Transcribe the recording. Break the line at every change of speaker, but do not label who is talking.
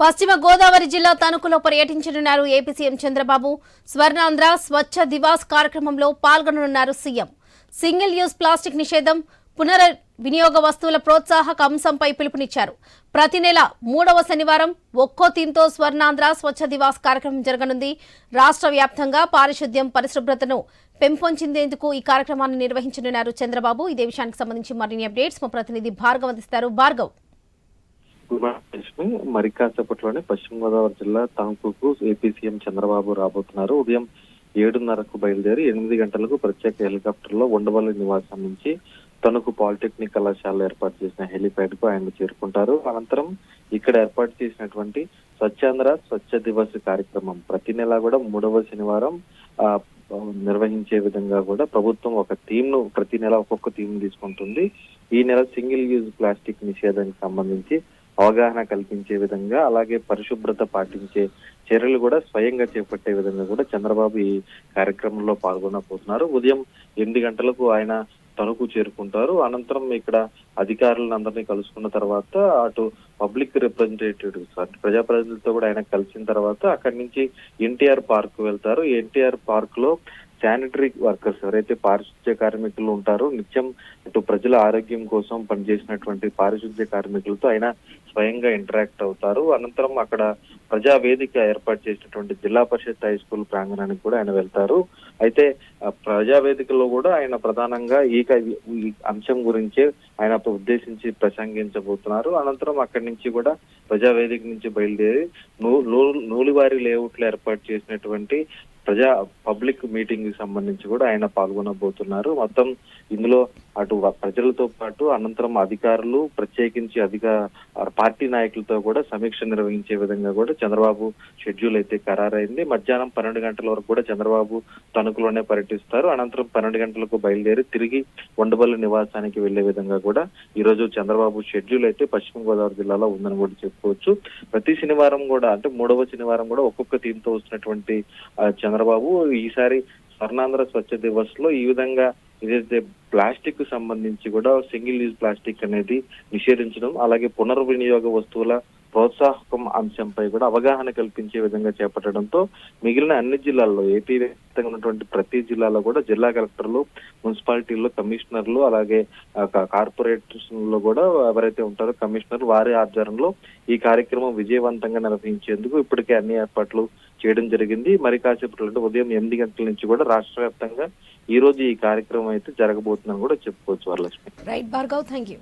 పశ్చిమ గోదావరి జిల్లా తణుకులో పర్యటించనున్నారు ఏపీ సీఎం చంద్రబాబు. స్వర్ణాంధ్ర స్వచ్ఛ దివాస్ కార్యక్రమంలో పాల్గొననున్నారు సీఎం. సింగిల్ యూజ్ ప్లాస్టిక్ నిషేధం పునర్ వినియోగ వస్తువుల ప్రోత్సాహక అంశంపై పిలుపునిచ్చారు. ప్రతి నెల మూడవ శనివారం ఒక్కో థీమ్తో స్వర్ణాంధ్ర స్వచ్ఛ దివాస్ కార్యక్రమం జరగనుంది. రాష్ట్ర వ్యాప్తంగా పారిశుద్ధ్యం పరిశుభ్రతను పెంపొంచేందుకు ఈ కార్యక్రమాన్ని నిర్వహించనున్నారు చంద్రబాబు. ఇదే విషయానికి సంబంధించి మరిన్ని అప్డేట్స్. మా ప్రతినిధి భార్గవ్ అందిస్తారు. భార్గవ్.
లక్ష్మి మరి కాసేపట్లోనే పశ్చిమ గోదావరి జిల్లా తణుకుకు ఏపీ సీఎం చంద్రబాబు రాబోతున్నారు. ఉదయం ఏడున్నరకు బయలుదేరి ఎనిమిది గంటలకు ప్రత్యేక హెలికాప్టర్లో ఉండవల్లి నివాసం నుంచి తణుకు పాలిటెక్నిక్ కళాశాల ఏర్పాటు చేసిన హెలిప్యాడ్కు ఆయన చేరుకుంటారు. అనంతరం ఇక్కడ ఏర్పాటు చేసినటువంటి స్వచ్ఛాంధ్ర స్వచ్ఛ దివస్ కార్యక్రమం ప్రతి నెల కూడా మూడవ శనివారం ఆ నిర్వహించే విధంగా కూడా ప్రభుత్వం ఒక థీమ్ను ప్రతి నెల ఒక్కొక్క థీమ్ తీసుకుంటుంది. ఈ నెల సింగిల్ యూజ్ ప్లాస్టిక్ నిషేధానికి సంబంధించి అవగాహన కల్పించే విధంగా అలాగే పరిశుభ్రత పాటించే చర్యలు కూడా స్వయంగా చేపట్టే విధంగా కూడా చంద్రబాబు ఈ కార్యక్రమంలో పాల్గొనబోతున్నారు. ఉదయం ఎనిమిది గంటలకు ఆయన తణుకు చేరుకుంటారు. అనంతరం ఇక్కడ అధికారులందరినీ కలుసుకున్న తర్వాత అటు పబ్లిక్ రిప్రజెంటేటివ్స్ అంటే ప్రజాప్రతినిధులతో కూడా ఆయన కలిసిన తర్వాత అక్కడి నుంచి ఎన్టీఆర్ పార్క్ వెళ్తారు. ఎన్టీఆర్ పార్క్లో శానిటరీ వర్కర్స్ ఎవరైతే పారిశుద్ధ్య కార్మికులు ఉంటారో నిత్యం ఇటు ప్రజల ఆరోగ్యం కోసం పనిచేసినటువంటి పారిశుద్ధ్య కార్మికులతో ఆయన స్వయంగా ఇంటరాక్ట్ అవుతారు. అనంతరం అక్కడ ప్రజా వేదిక ఏర్పాటు చేసినటువంటి జిల్లా పరిషత్ హై స్కూల్ ప్రాంగణానికి కూడా ఆయన వెళ్తారు. అయితే ప్రజా వేదికలో కూడా ఆయన ప్రధానంగా ఈ ఈ అంశం గురించే ఆయన ఉద్దేశించి ప్రసంగించబోతున్నారు. అనంతరం అక్కడి నుంచి కూడా ప్రజా వేదిక నుంచి బయలుదేరి నూ- నూలివారి లేఅవుట్లు ఏర్పాటు చేసినటువంటి ప్రజా పబ్లిక్ మీటింగ్కి సంబంధించి కూడా ఆయన పాల్గొనబోతున్నారు. మొత్తం ఇందులో అటు ప్రజలతో పాటు అనంతరం అధికారులు ప్రత్యేకించి అధిక పార్టీ నాయకులతో కూడా సమీక్ష నిర్వహించే విధంగా కూడా చంద్రబాబు షెడ్యూల్ అయితే ఖరారైంది. మధ్యాహ్నం పన్నెండు గంటల వరకు కూడా చంద్రబాబు తణుకులోనే పర్యటిస్తారు. అనంతరం పన్నెండు గంటలకు బయలుదేరి తిరిగి ఉండవల్లి నివాసానికి వెళ్ళే విధంగా కూడా ఈ రోజు చంద్రబాబు షెడ్యూల్ అయితే పశ్చిమ గోదావరి జిల్లాలో ఉందని కూడా చెప్పుకోవచ్చు. ప్రతి శనివారం కూడా అంటే మూడవ శనివారం కూడా ఒక్కొక్క థీమ్తో వస్తున్నటువంటి చంద్ర చంద్రబాబు ఈసారి స్వర్ణాంధ్ర స్వచ్ఛ దివస్లో ఈ విధంగా ఏదైతే ప్లాస్టిక్కు సంబంధించి కూడా సింగిల్ యూజ్ ప్లాస్టిక్ అనేది నిషేధించడం అలాగే పునర్వినియోగ వస్తువుల ప్రోత్సాహకం అంశంపై కూడా అవగాహన కల్పించే విధంగా చేపట్టడంతో మిగిలిన అన్ని జిల్లాల్లో ఏపీ వ్యాప్తంగా ఉన్నటువంటి ప్రతి జిల్లాలో కూడా జిల్లా కలెక్టర్లు మున్సిపాలిటీల్లో కమిషనర్లు అలాగే ఆ, లో కూడా ఎవరైతే ఉంటారో కమిషనర్ వారి ఆధ్వర్యంలో ఈ కార్యక్రమం విజయవంతంగా నిర్వహించేందుకు ఇప్పటికే అన్ని ఏర్పాట్లు చేయడం జరిగింది. మరి కాసేపట్లో ఉదయం ఎనిమిది గంటల నుంచి కూడా రాష్ట్ర వ్యాప్తంగా ఈ రోజు ఈ కార్యక్రమం అయితే జరగబోతుందని కూడా చెప్పుకోవచ్చు Varalakshmi.
Right Bhargav thank you